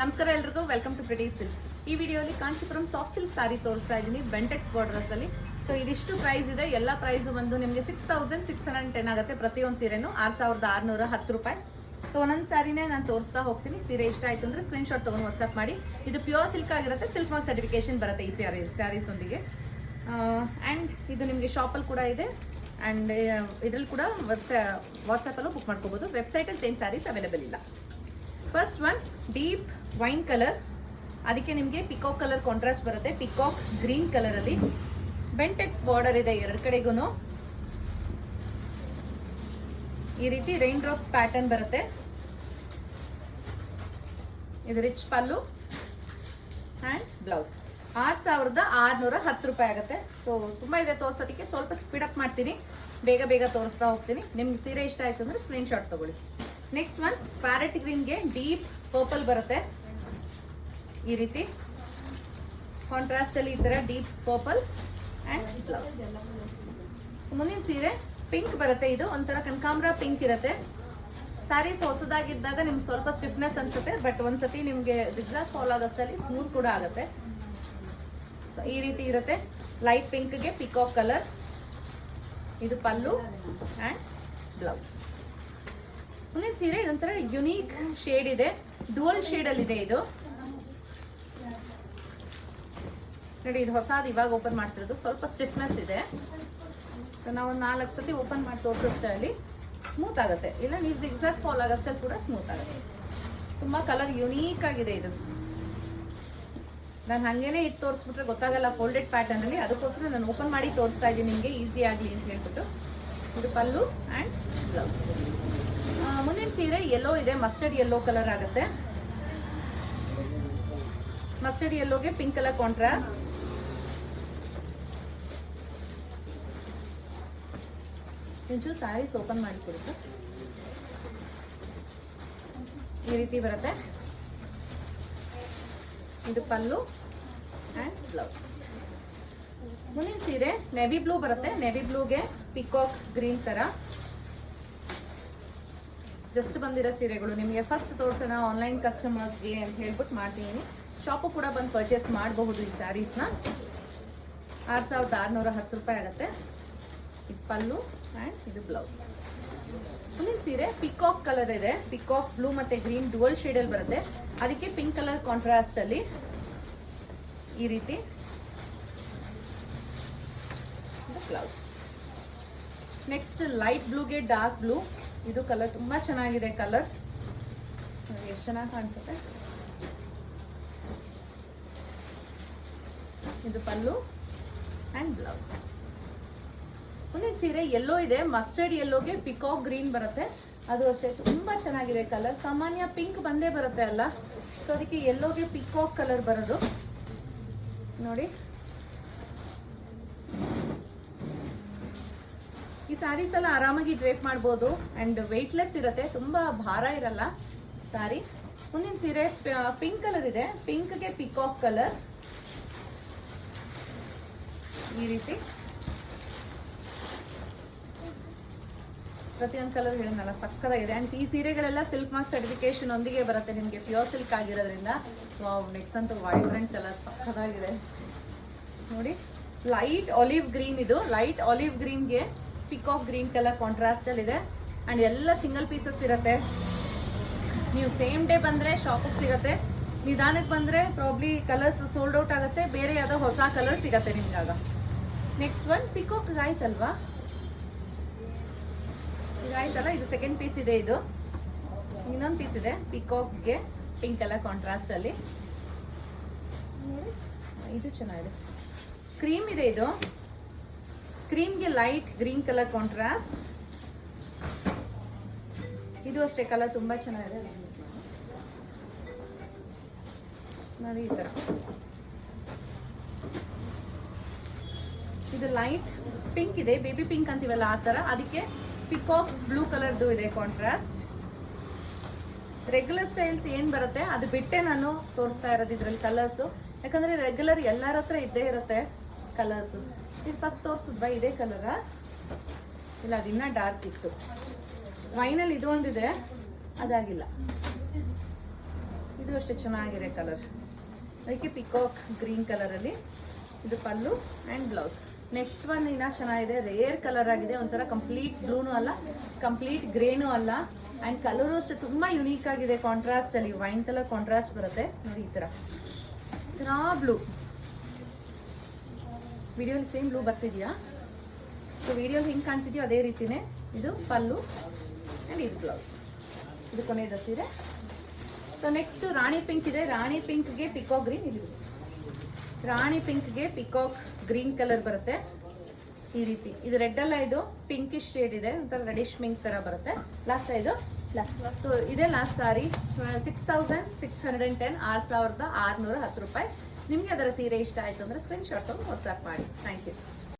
ನಮಸ್ಕಾರ ಎಲ್ರಿಗೂ welcome to pretty silks ಈ ವಿಡಿಯೋಲಿ ಕಾಂಚೀಪುರಂ ಸಾಫ್ಟ್ ಸಿಲ್ಕ್ ಸಾರಿ ತೋರಿಸ್ತಾ ಇದ್ದೀನಿ ಬೆಂಟೆಕ್ಸ್ ಬಾರ್ಡರ್ಸ್ ಅಲ್ಲಿ. ಸೊ ಇದಿಷ್ಟು ಪ್ರೈಸ್ ಇದೆ. ಎಲ್ಲ ಪ್ರೈಸ್ ಬಂದು ನಿಮಗೆ six thousand six hundred ten ಆಗುತ್ತೆ ಪ್ರತಿಯೊಂದು ಸೀರೆನು. ಆರು ಸಾವಿರದ ಆರುನೂರ ಹತ್ತು ರೂಪಾಯಿ. ಸೊ ಒಂದೊಂದು ಸಾರಿನೇ ನಾನು ತೋರಿಸ್ತಾ ಹೋಗ್ತೀನಿ. ಸೀರೆ ಇಷ್ಟ ಆಯ್ತು ಅಂದ್ರೆ ಸ್ಕ್ರೀನ್ ಶಾಟ್ ತಗೊಂಡು ವಾಟ್ಸ್ಆಪ್ ಮಾಡಿ. ಇದು ಪ್ಯೂರ್ ಸಿಲ್ಕ್ ಆಗಿರುತ್ತೆ ಸಿಲ್ಕ್ ಮಾರ್ಕ್ ಸರ್ಟಿಫಿಕೇಶನ್ ಬರುತ್ತೆ ಈ ಸ್ಯಾರಿ ಸ್ಯಾರೀಸ್ ಒಂದಿಗೆ. ಆ್ಯಂಡ್ ಇದು ನಿಮಗೆ ಶಾಪಲ್ಲಿ ಕೂಡ ಇದೆ. ಆ್ಯಂಡ್ ಇದ್ರಲ್ಲಿ ಕೂಡ ವೆಬ್ಸೈ ವಾಟ್ಸಪ್ಪಲ್ಲೂ ಬುಕ್ ಮಾಡ್ಕೋಬೋದು. ವೆಬ್ಸೈಟಲ್ಲಿ ಸೇಮ್ ಸ್ಯಾರೀಸ್ ಅವೈಲೇಬಲ್ ಇಲ್ಲ. First one deep wine colour ಅದಕ್ಕೆ ನಿಮಗೆ ಪಿಕಾಕ್ ಕಲರ್ ಕಾಂಟ್ರಾಸ್ಟ್ ಬರುತ್ತೆ. ಪಿಕಾಕ್ ಗ್ರೀನ್ ಕಲರ್ ಅಲ್ಲಿ. ಬೆಂಟೆಕ್ಸ್ ಬಾರ್ಡರ್ ಇದೆ ಎರಡು ಕಡೆಗೂ ಈ ರೀತಿ ರೈನ್ ಡ್ರಾಪ್ಸ್ ಪ್ಯಾಟರ್ನ್ ಬರುತ್ತೆ. ಇದು ರಿಚ್ ಪಲ್ಲು ಆ್ಯಂಡ್ ಬ್ಲೌಸ್ ಆರು ಸಾವಿರದ ಆರುನೂರ ಹತ್ತು ರೂಪಾಯಿ ಆಗುತ್ತೆ. ಸೊ ತುಂಬ ಇದೆ ತೋರಿಸೋದಕ್ಕೆ. ಸ್ವಲ್ಪ ಸ್ಪೀಡಪ್ ಮಾಡ್ತೀನಿ. ಬೇಗ ಬೇಗ ತೋರಿಸ್ತಾ ಹೋಗ್ತೀನಿ. ನಿಮ್ಗೆ ಸೀರೆ ಇಷ್ಟ ಆಯಿತು ಅಂದರೆ ಸ್ಕ್ರೀನ್ಶಾಟ್ ತಗೊಳ್ಳಿ. ನೆಕ್ಸ್ಟ್ ಒನ್ ಪ್ಯಾರೆಟ್ ಗ್ರೀನ್ಗೆ ಡೀಪ್ ಪರ್ಪಲ್ ಬರುತ್ತೆ. ಈ ರೀತಿ. ಕಾಂಟ್ರಾಸ್ಟ್ ಅಲ್ಲಿ ಈ ತರ ಡೀಪ್ ಪರ್ಪಲ್ ಅಂಡ್ ಮುಂದಿನ ಸೀರೆ ಪಿಂಕ್ ಬರುತ್ತೆ ಇದು. ಒಂಥರ ಕನಕಾಂಬ್ರ ಪಿಂಕ್ ಇರುತ್ತೆ. ಸ್ಯಾರೀಸ್ ಹೊಸದಾಗಿದ್ದಾಗ ನಿಮ್ಗೆ ಸ್ವಲ್ಪ ಸ್ಟಿಫ್ನೆಸ್ ಅನ್ಸುತ್ತೆ ಬಟ್ ಒಂದ್ಸತಿ ನಿಮಗೆ ಜಿಗ್ಜಾಗ್ ಫಾಲೋ ಆಗೋಷ್ಟರಲ್ಲಿ ಸ್ಮೂತ್ ಕೂಡ ಆಗುತ್ತೆ. ಸೊ ಈ ರೀತಿ ಇರುತ್ತೆ. ಲೈಟ್ ಪಿಂಕ್ಗೆ ಪಿಕಾಕ್ ಕಲರ್ ಇದು ಪಲ್ಲು ಆ್ಯಂಡ್ ಬ್ಲೌಸ್ ಮುಂದಿನ ಸೀರೆ ಇದೊಂಥರ ಯುನೀಕ್ ಶೇಡ್ ಇದೆ. ಡುವಲ್ ಶೇಡ್ ಅಲ್ಲಿ ಇದೆ. ಇದು ನೋಡಿ, ಇದು ಹೊಸದು ಇವಾಗ ಓಪನ್ ಮಾಡ್ತಿರೋದು. ಸ್ವಲ್ಪ ಸ್ಟಿಫ್ನೆಸ್ ಇದೆ. ಸೊ ನಾವು ನಾಲ್ಕು ಸತಿ ಓಪನ್ ಮಾಡಿ ತೋರಿಸೋಷ್ಟರಲ್ಲಿ ಸ್ಮೂತ್ ಆಗುತ್ತೆ. ಇಲ್ಲ, ನೀವು ಜಿಗ್ಸಾಗ್ ಫಾಲ್ ಆಗೋಷ್ಟಲ್ಲಿ ಕೂಡ ಸ್ಮೂತ್ ಆಗುತ್ತೆ. ತುಂಬ ಕಲರ್ ಯುನೀಕ್ ಆಗಿದೆ ಇದು. ನಾನು ಹಂಗೇನೆ ಇಟ್ಟು ತೋರಿಸ್ಬಿಟ್ರೆ ಗೊತ್ತಾಗಲ್ಲ ಫೋಲ್ಡೆಡ್ ಪ್ಯಾಟರ್ನ್ ಅಲ್ಲಿ. ಅದಕ್ಕೋಸ್ಕರ ನಾನು ಓಪನ್ ಮಾಡಿ ತೋರಿಸ್ತಾ ಇದ್ದೀನಿ. ನಿಮಗೆ ಈಸಿ ಆಗಲಿ ಅಂತ ಹೇಳ್ಬಿಟ್ಟು. ಇದು ಪಲ್ಲು ಆ್ಯಂಡ್ ಬ್ಲೌಸ್ ಮುಂದಿನ ಸೀರೆ ಎಲ್ಲೋ ಇದೆ. ಮಸ್ಟರ್ಡ್ ಎಲ್ಲೋ ಕಲರ್ ಆಗುತ್ತೆ. ಮಸ್ಟರ್ಡ್ ಎಲ್ಲೋಗೆ ಪಿಂಕ್ ಕಲರ್ ಕಾಂಟ್ರಾಸ್ಟ್ ಇಂಚು ಸ್ಯಾರೀಸ್ ಓಪನ್ ಮಾಡಿ ಈ ರೀತಿ ಬರುತ್ತೆ. ಇದು ಪಲ್ಲು ಆ್ಯಂಡ್ ಬ್ಲೌಸ್ ಮುಂದಿನ ಸೀರೆ ನೆವಿ ಬ್ಲೂ ಬರುತ್ತೆ. ನೆವಿ ಬ್ಲೂಗೆ ಪಿಕಾಕ್ ಗ್ರೀನ್ ತರ. ಜಸ್ಟ್ ಬಂದಿರೋ ಸೀರೆಗಳು. ನಿಮಗೆ ಫಸ್ಟ್ ತೋರಿಸೋಣ ಆನ್ಲೈನ್ ಕಸ್ಟಮರ್ಸ್ಗೆ ಅಂತ ಹೇಳ್ಬಿಟ್ಟು ಮಾಡ್ತೀನಿ. ಶಾಪು ಕೂಡ ಬಂದು ಪರ್ಚೇಸ್ ಮಾಡಬಹುದು ಈ ಸ್ಯಾರೀಸ್ನ ಆರು ಸಾವಿರದ ಆರುನೂರ ಹತ್ತು ರೂಪಾಯಿ ಆಗುತ್ತೆ. ಇದು ಪಲ್ಲು ಆ್ಯಂಡ್ ಇದು ಬ್ಲೌಸ್ ಮುಂದಿನ ಸೀರೆ ಪಿಕಾಕ್ ಕಲರ್ ಇದೆ. ಪಿಕಾಕ್ ಬ್ಲೂ ಮತ್ತು ಗ್ರೀನ್ ಡುವಲ್ ಶೇಡಲ್ಲಿ ಬರುತ್ತೆ. ಅದಕ್ಕೆ ಪಿಂಕ್ ಕಲರ್ ಕಾಂಟ್ರಾಸ್ಟಲ್ಲಿ ಈ ರೀತಿ ಬ್ಲೌಸ್ ನೆಕ್ಸ್ಟ್ ಲೈಟ್ ಬ್ಲೂಗೆ ಡಾರ್ಕ್ ಬ್ಲೂ ಇದು ಕಲರ್ ತುಂಬಾ ಚೆನ್ನಾಗಿದೆ ಕಲರ್ ಎಷ್ಟು ಚೆನ್ನಾಗಿ ಕಾಣಿಸುತ್ತೆ? ಇದು ಪಲ್ಲು ಅಂಡ್ ಬ್ಲೌಸ್ ಮುಂದಿನ ಸೀರೆ ಎಲ್ಲೋ ಇದೆ. ಮಸ್ಟರ್ಡ್ ಎಲ್ಲೋಗೆ ಪಿಕಾಕ್ ಗ್ರೀನ್ ಬರುತ್ತೆ. ಅದು ಅಷ್ಟೇ ತುಂಬಾ ಚೆನ್ನಾಗಿದೆ ಕಲರ್ ಸಾಮಾನ್ಯ ಪಿಂಕ್ ಬಂದೇ ಬರುತ್ತೆ ಅಲ್ಲ? ಸೊ ಅದಕ್ಕೆ ಎಲ್ಲೋಗೆ ಪಿಕಾಕ್ ಕಲರ್ ಬರೋದು. ನೋಡಿ. ಈ ಸ್ಯಾರೀಸ್ ಎಲ್ಲ ಆರಾಮಾಗಿ ಡ್ರೇಪ್ ಮಾಡ್ಬೋದು ಅಂಡ್ ವೆಯ್ಟ್ಲೆಸ್ ಇರುತ್ತೆ, ತುಂಬಾ ಭಾರ ಇರಲ್ಲ ಸ್ಯಾರಿ ಮುಂದಿನ ಸೀರೆ ಪಿಂಕ್ ಕಲರ್ ಇದೆ. ಪಿಂಕ್ಗೆ ಪಿಕಾಕ್ ಕಲರ್ ಈ ರೀತಿ. ಪ್ರತಿಯೊಂದು ಕಲರ್ ಹೇಳಿದ್ನಲ್ಲ ಸಕ್ಕದಾಗಿದೆ ಅಂಡ್ ಈ ಸೀರೆಗಳೆಲ್ಲ ಸಿಲ್ಕ್ ಮಾರ್ಕ್ ಸರ್ಟಿಫಿಕೇಶನ್ ಒಂದಿಗೆ ಬರುತ್ತೆ ನಿಮಗೆ ಪ್ಯೂರ್ ಸಿಲ್ಕ್ ಆಗಿರೋದ್ರಿಂದ. ನೆಕ್ಸ್ಟ್ ಅಂತೂ ವೈಬ್ರೆಂಟ್ ಕಲರ್ ಸಕ್ಕದಾಗಿದೆ ನೋಡಿ ಲೈಟ್ ಆಲಿವ್ ಗ್ರೀನ್ ಇದು. ಲೈಟ್ ಆಲಿವ್ ಗ್ರೀನ್ಗೆ ಪಿಕಾಕ್ ಗ್ರೀನ್ ಕಲರ್ ಕಾಂಟ್ರಾಸ್ಟ್ ಅಲ್ಲಿ ಇದೆ. ಅಂಡ್ ಎಲ್ಲ ಸಿಂಗಲ್ ಪೀಸಸ್ ಇರುತ್ತೆ. ನೀವು ಸೇಮ್ ಡೇ ಬಂದ್ರೆ ಶಾಪಿಗೆ ಸಿಗತ್ತೆ. ನಿಧಾನಕ್ಕೆ ಬಂದ್ರೆ ಪ್ರಾಬ್ಲಿ ಕಲರ್ಸ್ ಸೋಲ್ಡ್ ಔಟ್ ಆಗುತ್ತೆ. ಬೇರೆ ಯಾವ್ದೋ ಹೊಸ ಕಲರ್ ಸಿಗತ್ತೆ ನಿಮ್ಗಾಗ. ನೆಕ್ಸ್ಟ್ ಒನ್ ಪಿಕಾಕ್ ಆಯ್ತಲ್ವಾ ಈಗ ಆಯ್ತಲ್ಲ ಇದು ಸೆಕೆಂಡ್ ಪೀಸ್ ಇದೆ ಇದು. ಇನ್ನೊಂದು ಪೀಸ್ ಇದೆ ಪಿಕಾಕ್ಗೆ ಪಿಂಕ್ ಕಲರ್ ಕಾಂಟ್ರಾಸ್ಟ್ ಅಲ್ಲಿ. ನೋಡಿ, ಇದು ಚೆನ್ನಾಗಿದೆ. ಕ್ರೀಮ್ ಇದೆ ಇದು. ಕ್ರೀಮ್ಗೆ ಲೈಟ್ ಗ್ರೀನ್ ಕಲರ್ ಕಾಂಟ್ರಾಸ್ಟ್ ಇದು ಅಷ್ಟೇ ಕಲರ್ ತುಂಬಾ ಚೆನ್ನಾಗಿದೆ. ನೋಡಿ ಈ ತರ. ಇದು ಲೈಟ್ ಪಿಂಕ್ ಇದೆ ಬೇಬಿ ಪಿಂಕ್ ಅಂತೀವಲ್ಲ ಆ ತರ. ಅದಕ್ಕೆ ಪಿಕಾಕ್ ಬ್ಲೂ ಕಲರ್ದು ಇದೆ ಕಾಂಟ್ರಾಸ್ಟ್ ರೆಗ್ಯುಲರ್ ಸ್ಟೈಲ್ಸ್ ಏನ್ ಬರುತ್ತೆ, ಅದು ಬಿಟ್ಟೆ ನಾನು ತೋರಿಸ್ತಾ ಇರೋದು ಇದ್ರಲ್ಲಿ ಕಲರ್ಸ್ ಯಾಕಂದ್ರೆ ರೆಗ್ಯುಲರ್ ಎಲ್ಲರ ಹತ್ರ ಇದ್ದೇ ಇರುತ್ತೆ ಕಲರ್ಸ್ ಇದು ಫಸ್ಟ್ ತೋರಿಸಿದ್ವಾ ಇದೇ ಕಲರ ಇಲ್ಲ, ಅದಿನ್ನ ಡಾರ್ಕ್ ಇತ್ತು. ವೈನಲ್ಲಿ ಇದು ಒಂದಿದೆ. ಅದಾಗಿಲ್ಲ. ಇದು ಅಷ್ಟೇ ಚೆನ್ನಾಗಿದೆ ಕಲರ್ ಅದಕ್ಕೆ ಪಿಕಾಕ್ ಗ್ರೀನ್ ಕಲರಲ್ಲಿ ಇದು pallu and blouse next one ಇನ್ನ ಚೆನ್ನಾಗಿದೆ. ರೇರ್ ಕಲರ್ ಆಗಿದೆ. ಒಂಥರ ಕಂಪ್ಲೀಟ್ ಬ್ಲೂನು ಅಲ್ಲ ಕಂಪ್ಲೀಟ್ ಗ್ರೇನು ಅಲ್ಲ. ಆ್ಯಂಡ್ ಕಲರು ಅಷ್ಟೇ ತುಂಬ ಯುನೀಕ್ ಆಗಿದೆ. ಕಾಂಟ್ರಾಸ್ಟ್ ಅಲ್ಲಿ ವೈನ್ ಕಲರ್ ಕಾಂಟ್ರಾಸ್ಟ್ ಬರುತ್ತೆ. ನೋಡಿ ಈ ಥರ ಈ ಬ್ಲೂ ವಿಡಿಯೋಲಿ ಸೇಮ್ ಬ್ಲೂ ಬರ್ತಿದ್ಯಾ? ಸೊ ವಿಡಿಯೋ ಹಿಂಗೆ ಕಾಣ್ತಿದ್ಯೋ ಅದೇ ರೀತಿನೇ ಇದು ಪಲ್ಲು ಆ್ಯಂಡ್ ಇದು ಬ್ಲೌಸ್ ಇದು ಕೊನೆಯದ ಸೀರೆ. ಸೊ ನೆಕ್ಸ್ಟ್ ರಾಣಿ ಪಿಂಕ್ ಇದೆ. ರಾಣಿ ಪಿಂಕ್ಗೆ ಪಿಕಾಕ್ ಗ್ರೀನ್ ಇಲ್ಲಿ. ರಾಣಿ ಪಿಂಕ್ಗೆ ಪಿಕಾಕ್ ಗ್ರೀನ್ ಕಲರ್ ಬರುತ್ತೆ ಈ ರೀತಿ. ಇದು ರೆಡ್ ಅಲ್ಲ, ಇದು ಪಿಂಕಿಶ್ ಶೇಡ್ ಇದೆ. ಒಂಥರ ರೆಡಿಶ್ ಪಿಂಕ್ ತರ ಬರುತ್ತೆ. ಲಾಸ್ಟ್ ಇದು? ಸೊ ಇದೆ last sari six thousand six hundred and ten ಆರು ಸಾವಿರದ ಆರುನೂರ ಹತ್ತು ರೂಪಾಯಿ. ನಿಮಗೆ ಅದರ ಸೀರೆ ಇಷ್ಟ ಆಯ್ತು ಅಂದ್ರೆ ಸ್ಕ್ರೀನ್ಶಾಟ್ ತಗೊಂಡು ವಾಟ್ಸ್ಆ್ಯಪ್ ಮಾಡಿ. Thank you